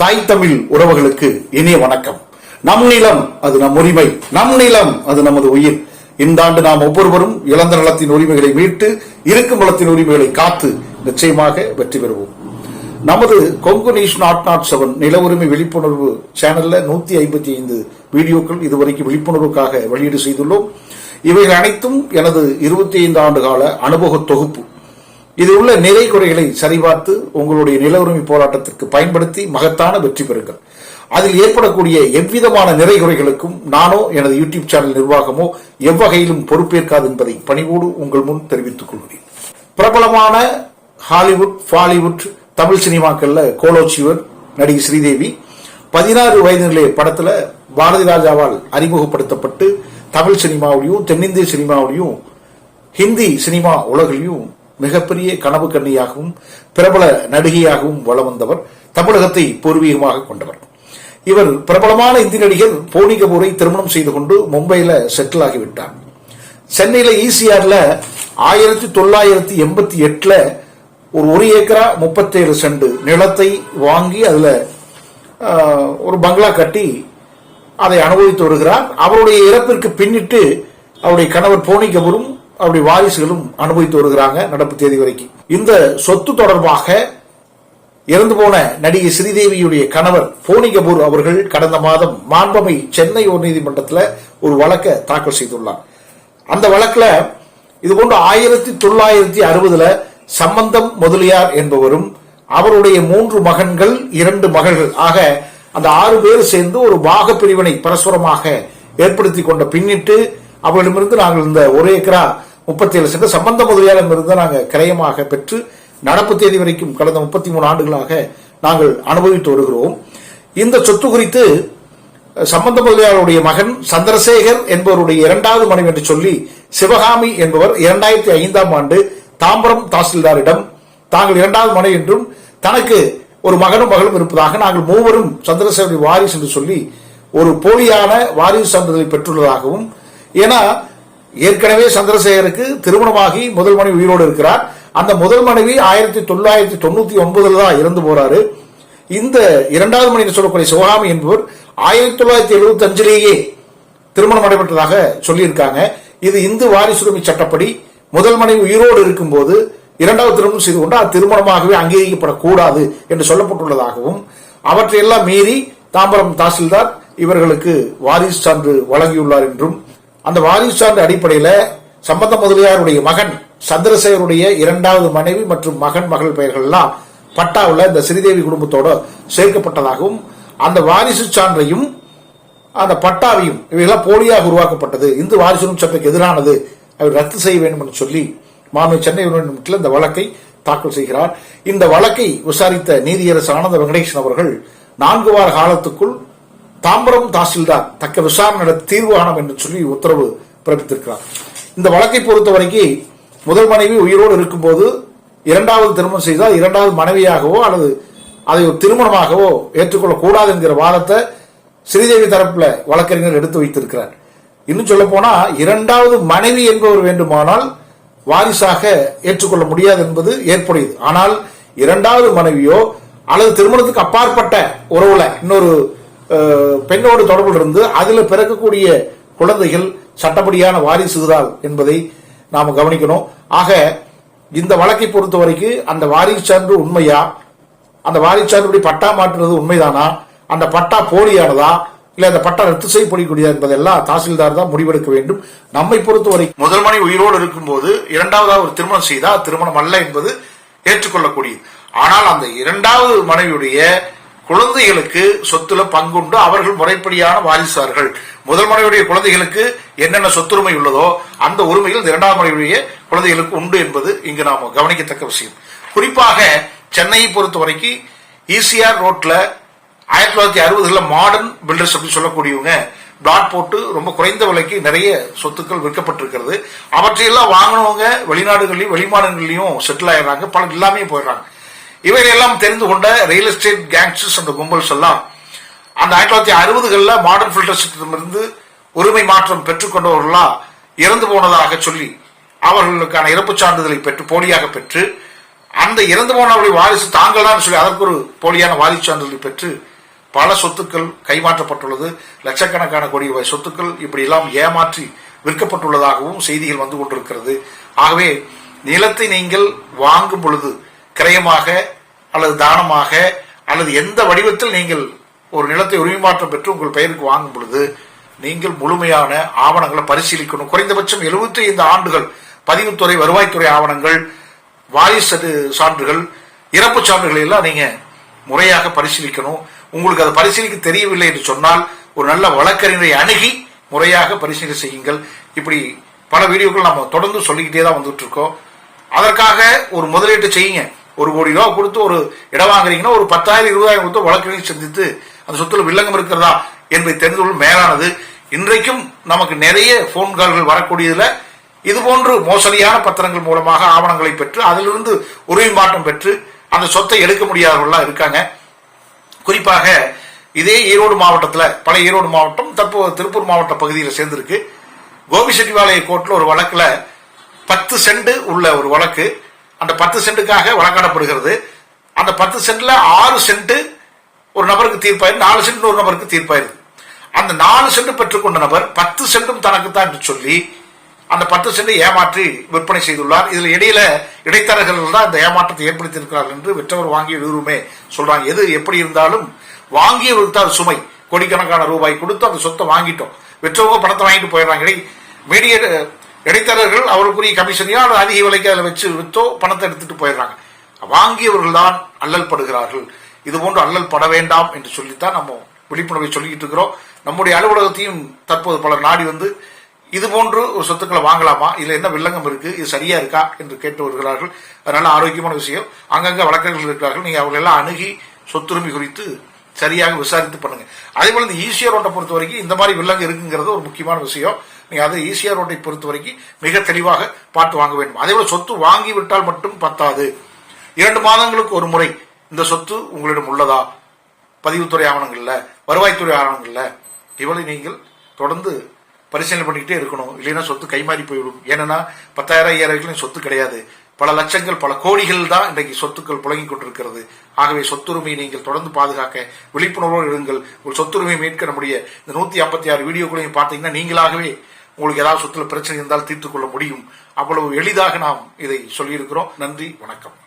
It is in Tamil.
தாய் தமிழ் உறவுகளுக்கு இனிய வணக்கம். நம் நிலம் அது நம் உரிமை நம் நிலம் அது நமது உயிர். இந்த ஆண்டு நாம் ஒவ்வொருவரும் இழந்த நலத்தின் உரிமைகளை மீட்டு இருக்கும் நலத்தின் உரிமைகளை காத்து நிச்சயமாக வெற்றி பெறுவோம். நமது Kongu news nought nought seven நில உரிமை விழிப்புணர்வு சேனல்ல நூத்தி ஐம்பத்தி ஐந்து வீடியோக்கள் இதுவரைக்கும் விழிப்புணர்வுக்காக வெளியீடு செய்துள்ளோம். இவைகள் அனைத்தும் எனது இருபத்தி ஐந்து ஆண்டு கால அனுபவ தொகுப்பு. இதில் உள்ள நிறை குறைகளை சரிபார்த்து உங்களுடைய நில உரிமை போராட்டத்திற்கு பயன்படுத்தி மகத்தான வெற்றி பெறுங்கள். அதில் ஏற்படக்கூடிய எவ்விதமான நிறை குறைகளுக்கும் நானோ எனது யூடியூப் சேனல் நிர்வாகமோ எவ்வகையிலும் பொறுப்பேற்காது என்பதை பணிவோடு உங்கள் முன் தெரிவித்துக் கொள்கிறேன். பிரபலமான ஹாலிவுட் பாலிவுட் தமிழ் சினிமாக்கள்ல கோலோச்சிவர் நடிகை ஸ்ரீதேவி பதினாறு வயதிலே படத்துல பாரதி ராஜாவால் அறிமுகப்படுத்தப்பட்டு தமிழ் சினிமாவிலையும் தென்னிந்திய சினிமாவிலையும் ஹிந்தி சினிமா உலகிலையும் மிகப்பெரிய கனவு கண்ணியாகவும் பிரபல நடிகையாகவும் வலம் வந்தவர் தமிழகத்தை பூர்வீகமாக கொண்டவர். இவர் பிரபலமான இந்தி நடிகர் போனி கபூரை திருமணம் செய்து கொண்டு மும்பையில செட்டில் ஆகிவிட்டார். சென்னையில ஈசிஆர்ல ஆயிரத்தி தொள்ளாயிரத்தி எண்பத்தி எட்டுல ஒரு ஒரு ஏக்கரா முப்பத்தேழு செண்டு நிலத்தை வாங்கி அதுல ஆஹ், ஒரு பங்களா கட்டி அதை அனுபவித்து வருகிறார். அவருடைய இறப்பிற்கு பின்னிட்டு அவருடைய கணவர் போனி கபூரும் அப்படி வாரிசுகளும் அனுபவித்து வருகிறாங்க நடப்பு தேதி வரைக்கும் இந்த சொத்து தொடர்பாக இறந்து போன நடிகை ஸ்ரீதேவியுடைய கணவர் போனி கபூர் அவர்கள் கடந்த மாதம் மாண்பமை சென்னை உயர்நீதிமன்றத்தில் ஒரு வழக்கை தாக்கல் செய்துள்ளார். அந்த வழக்குல இது போன்று ஆயிரத்தி தொள்ளாயிரத்தி அறுபதுல சம்பந்தம் முதலியார் என்பவரும் அவருடைய மூன்று மகன்கள் இரண்டு மகள்கள். ஆக அந்த ஆறு பேர் சேர்ந்து ஒரு பாக பிரிவினை பரஸ்பரமாக ஏற்படுத்தி கொண்ட பின்னிட்டு அவர்களிடமிருந்து நாங்கள் இந்த ஒரு ஏக்கரா முப்பத்தி ஏழு சென்ற சம்பந்த முதலியாரிடமிருந்து நாங்கள் கிரயமாக பெற்று நடப்பு தேதி வரைக்கும் கடந்த முப்பத்தி மூணு ஆண்டுகளாக நாங்கள் அனுபவித்து வருகிறோம். இந்த சொத்து குறித்து சம்பந்த முதலியாருடைய மகன் சந்திரசேகர் என்பவருடைய இரண்டாவது மனைவி என்று சொல்லி சிவகாமி என்பவர் இரண்டாயிரத்தி ஐந்தாம் ஆண்டு தாம்பரம் தாசில்தாரிடம் தாங்கள் இரண்டாவது மனைவி என்றும் தனக்கு ஒரு மகனும் மகளும் இருப்பதாக நாங்கள் மூவரும் சந்திரசேகரி வாரிசு என்று சொல்லி ஒரு போலியான வாரிசு சான்றிதழை பெற்றுள்ளதாகவும் ஏன்னா ஏற்கனவே சந்திரசேகருக்கு திருமணமாகி முதல் மனைவி உயிரோடு இருக்கிறார். அந்த முதல் மனைவி ஆயிரத்தி தொள்ளாயிரத்தி தொண்ணூத்தி ஒன்பதுல தான் இறந்து போறாரு. இந்த இரண்டாவது மனைவி சொல்லக்கூடிய சிவகாமி என்பவர் ஆயிரத்தி தொள்ளாயிரத்தி எழுபத்தி அஞ்சிலேயே திருமணம் நடைபெற்றதாக சொல்லியிருக்காங்க. இது இந்து வாரிசுரிமை சட்டப்படி முதல் மனைவி உயிரோடு இருக்கும்போது இரண்டாவது திருமணம் செய்து கொண்டு அது திருமணமாகவே அங்கீகரிக்கப்படக்கூடாது என்று சொல்லப்பட்டுள்ளதாகவும் அவற்றையெல்லாம் மீறி தாம்பரம் தாசில்தார் இவர்களுக்கு வாரிசு சான்று வழங்கியுள்ளார் என்றும் அந்த வாரிசு சான்று அடிப்படையில் சம்பந்த முதலியாருடைய மகன் சந்திரசேகருடைய இரண்டாவது மனைவி மற்றும் மகன் மகள் பெயர்கள் எல்லாம் இந்த ஸ்ரீதேவி குடும்பத்தோட சேர்க்கப்பட்டதாகவும் அந்த வாரிசு சான்றையும் அந்த பட்டாவையும் இவையெல்லாம் போலியாக உருவாக்கப்பட்டது. இந்து வாரிசுரிமை சட்டத்துக்கு எதிரானது. அவர் ரத்து செய்ய வேண்டும் என்று சொல்லி மாநில சென்னை உயர்நீதிமன்றத்தில் இந்த வழக்கை தாக்கல் செய்கிறார். இந்த வழக்கை விசாரித்த நீதியரசு ஆனந்த வெங்கடேசன் அவர்கள் நான்கு வார காலத்துக்குள் தாம்பரம் தாசில்தார் தக்க விசாரணை நடத்த தீர்வு காணும் என்று சொல்லி உத்தரவு பிறப்பித்திருக்கிறார். இந்த வழக்கை பொறுத்த வரைக்கும் முதல் மனைவி உயிரோடு இருக்கும்போது இரண்டாவது திருமணம் செய்தால் இரண்டாவது மனைவியாகவோ அல்லது அதை ஒரு திருமணமாகவோ ஏற்றுக்கொள்ளக்கூடாது என்கிற வாதத்தை ஸ்ரீதேவி தரப்புல வழக்கறிஞர் எடுத்து வைத்திருக்கிறார். இன்னும் சொல்ல போனா இரண்டாவது மனைவி என்பவர் வேண்டுமானால் வாரிசாக ஏற்றுக்கொள்ள முடியாது என்பது ஏற்புடையது. ஆனால் இரண்டாவது மனைவியோ அல்லது திருமணத்துக்கு அப்பாற்பட்ட உறவுல இன்னொரு பெண்ணோடு தொடர்பு இருந்து அதுல பிறக்கக்கூடிய குழந்தைகள் சட்டப்படியான வாரிசுதான் என்பதை நாம கவனிக்கணும். ஆக இந்த வழக்கை பொறுத்த வரைக்கும் அந்த வாரிசு சான்று உண்மையா? அந்த வாரிசு சான்றுபடி பட்டா மாற்றுறது உண்மைதானா? அந்த பட்டா போலியானதா? இல்ல அந்த பட்டா ரத்து செய்யப்படக்கூடியதா என்பதெல்லாம் தாசில்தார் தான் முடிவெடுக்க வேண்டும். நம்மை பொறுத்த வரைக்கும் முதல் மணி உயிரோடு இருக்கும்போது இரண்டாவதாக ஒரு திருமணம் செய்தா திருமணம் அல்ல என்பது ஏற்றுக்கொள்ளக்கூடியது. ஆனால் அந்த இரண்டாவது மனைவியுடைய குழந்தைகளுக்கு சொத்துல பங்குண்டு. அவர்கள் முறைப்படியான வாரிசார்கள். முதல் மனைவியுடைய குழந்தைகளுக்கு என்னென்ன சொத்துரிமை உள்ளதோ அந்த உரிமையில் இந்த இரண்டாம் மனைவியுடைய குழந்தைகளுக்கு உண்டு என்பது இங்கு நாம் கவனிக்கத்தக்க விஷயம். குறிப்பாக சென்னையை பொறுத்த வரைக்கும் ஈசிஆர் ரோட்ல ஆயிரத்தி தொள்ளாயிரத்தி அறுபதுல மாடர்ன் பில்டர்ஸ் அப்படின்னு சொல்லக்கூடியவங்க பிளாட் போட்டு ரொம்ப குறைந்த விலைக்கு நிறைய சொத்துக்கள் விற்கப்பட்டிருக்கிறது. அவற்றையெல்லாம் வாங்கினவங்க வெளிநாடுகள்லயும் வெளிமாநிலங்களிலும் செட்டில் ஆயிடுறாங்க. பல எல்லாமே போயிடுறாங்க. இவையெல்லாம் தெரிந்து கொண்ட ரியல் எஸ்டேட் கேங்ஸ்டர்ஸ் அந்த கும்பல்ஸ் எல்லாம் அந்த ஆயிரத்தி தொள்ளாயிரத்தி அறுபதுகளில் மாடர்ன் பில்டர்ஸிடமிருந்து உரிமை மாற்றம் பெற்றுக்கொண்டவர்களா இறந்து போனதாக சொல்லி அவர்களுக்கான இறப்பு சான்றிதழை பெற்று போலியாக பெற்று அந்த இறந்து போனவருடைய வாரிசு தாங்கள் தான் சொல்லி அதற்கு ஒரு போலியான வாரிசு சான்றிதழை பெற்று பல சொத்துக்கள் கைமாற்றப்பட்டுள்ளது. லட்சக்கணக்கான கோடி ரூபாய் சொத்துக்கள் இப்படி எல்லாம் ஏமாற்றி விற்கப்பட்டுள்ளதாகவும் செய்திகள் வந்து கொண்டிருக்கிறது. ஆகவே நிலத்தை நீங்கள் வாங்கும் பொழுது கிரயமாக அல்லது தானமாக அல்லது எந்த வடிவத்தில் நீங்கள் ஒரு நிலத்தை உரிமை மாற்றம் பெற்று உங்கள் பெயருக்கு வாங்கும் பொழுது நீங்கள் முழுமையான ஆவணங்களை பரிசீலிக்கணும். குறைந்தபட்சம் 75 ஆண்டுகள் பதிவுத்துறை வருவாய்த்துறை ஆவணங்கள் வாரிசு சான்றுகள் இறப்பு சான்றுகளை எல்லாம் நீங்க முறையாக பரிசீலிக்கணும். உங்களுக்கு அதை பரிசீலிக்க தெரியவில்லை என்று சொன்னால் ஒரு நல்ல வழக்கறிஞரை அணுகி முறையாக பரிசீலனை செய்யுங்கள். இப்படி பல வீடியோக்கள் நம்ம தொடர்ந்து சொல்லிக்கிட்டே தான் வந்துட்டு இருக்கோம். அதற்காக ஒரு முதலீட்டு செய்யுங்க. ஒரு கோடி ரூபா கொடுத்து ஒரு இடம் வாங்குறீங்கன்னா ஒரு பத்தாயிரம் இருபதாயிரம் கொடுத்து வழக்கறிஞர் சந்தித்து அந்த சொத்துல வில்லங்கம் இருக்கிறதா என்பதை தெரிந்து கொள்ளும் மேலானது. இன்றைக்கும் நமக்கு நிறைய போன் கால்கள் வரக்கூடியதுல. இது போன்று மோசடியான பத்திரங்கள் மூலமாக ஆவணங்களை பெற்று அதிலிருந்து உரிமை மாற்றம் பெற்று அந்த சொத்தை எடுக்க முடியாதவர்கள்லாம் இருக்காங்க. குறிப்பாக இதே ஈரோடு மாவட்டத்தில் பழைய ஈரோடு மாவட்டம் தற்போது திருப்பூர் மாவட்ட பகுதியில் சேர்ந்திருக்கு. கோபிசெட்டிபாளைய கோர்ட்டில் ஒரு வழக்கில் பத்து செண்டு உள்ள ஒரு வழக்கு. அந்த பத்து சென்ட்டுக்காக வழங்கப்படுகிறது அந்த பத்து சென்ட்ல ஆறு சென்ட் ஒரு நபருக்கு தீர்ப்பாயிரு நாலு சென்ட் ஒரு நபருக்கு தீர்ப்பாயிருது அந்த நாலு சென்ட் பெற்றுக்கொண்ட நபர் பத்து சென்டும் தனக்குத்தான் என்று சொல்லி அந்த பத்து சென்டை ஏமாற்றி விற்பனை செய்துள்ளார். இதுல இடையில இடைத்தரகர்கள் தான் இந்த ஏமாற்றத்தை ஏற்படுத்தி இருக்கிறார்கள் என்று விற்றவர் வாங்கிய விவரமே சொல்றாங்க. எது எப்படி இருந்தாலும் வாங்கியவருக்கு தான் சுமை. கோடிக்கணக்கான ரூபாய் கொடுத்து அந்த சொத்தை வாங்கிட்டோம். விற்றவங்க பணத்தை வாங்கிட்டு போயிடுறாங்க. இடை மீடிய இடைத்தரகர்கள் அவருக்குரிய கமிஷனையோ அல்லது அதிக விலைக்கு அதில் வச்சு விற்றோ பணத்தை எடுத்துட்டு போயிடுறாங்க. வாங்கியவர்கள் தான் அல்லல் படுகிறார்கள். இது போன்று அல்லல் பட வேண்டாம் என்று சொல்லித்தான் நம்ம விழிப்புணர்வை சொல்லிக்கிட்டு இருக்கிறோம். நம்முடைய அலுவலகத்தையும் தற்போது பலர் நாடி வந்து இது போன்று ஒரு சொத்துக்களை வாங்கலாமா? இதுல என்ன வில்லங்கம் இருக்கு? இது சரியா இருக்கா? என்று கேட்டு வருகிறார்கள். அதனால ஆரோக்கியமான விஷயம். அங்கங்க வழக்கங்கள் இருக்கிறார்கள். நீங்க அவர்கள் எல்லாம் அணுகி சொத்துரிமை குறித்து சரியாக விசாரித்து பண்ணுங்க. அதே போல இந்த ஈசிஆர் ரோட்டை பொறுத்த வரைக்கும் இந்த மாதிரி வில்லங்கம் இருக்குங்கிறது ஒரு முக்கியமான விஷயம். நீங்க அது ஈசிஆர் ரோட்டை பொறுத்த வரைக்கும் மிக தெளிவாக பார்த்து வாங்க வேண்டும். அதே போல சொத்து வாங்கி விட்டால் மட்டும் பத்தாது. இரண்டு மாதங்களுக்கு ஒரு முறை இந்த சொத்து உங்களிடம் உள்ளதா? பதிவுத்துறை ஆவணங்கள்ல வருவாய்த்துறை ஆவணங்கள்ல இவளை நீங்கள் தொடர்ந்து பரிசீலனை பண்ணிக்கிட்டே இருக்கணும். இல்லைன்னா சொத்து கைமாறி போய்விடும். ஏன்னா பத்தாயிரம் ஐயாயிரம் சொத்து கிடையாது. பல லட்சங்கள் பல கோடிகள் தான் இன்றைக்கு சொத்துக்கள் புழங்கிக் கொண்டிருக்கிறது. ஆகவே சொத்துரிமையை நீங்கள் தொடர்ந்து பாதுகாக்க விழிப்புணர்வோடு இருங்கள். உங்கள் சொத்துரிமையை மீட்க நம்முடைய இந்த நூத்தி ஐம்பத்தி ஆறு வீடியோக்களையும் பார்த்தீங்கன்னா நீங்களாகவே உங்களுக்கு ஏதாவது சொத்துல பிரச்சனை இருந்தால் தீர்த்துக் கொள்ள முடியும். அவ்வளவு எளிதாக நாம் இதை சொல்லியிருக்கிறோம். நன்றி வணக்கம்.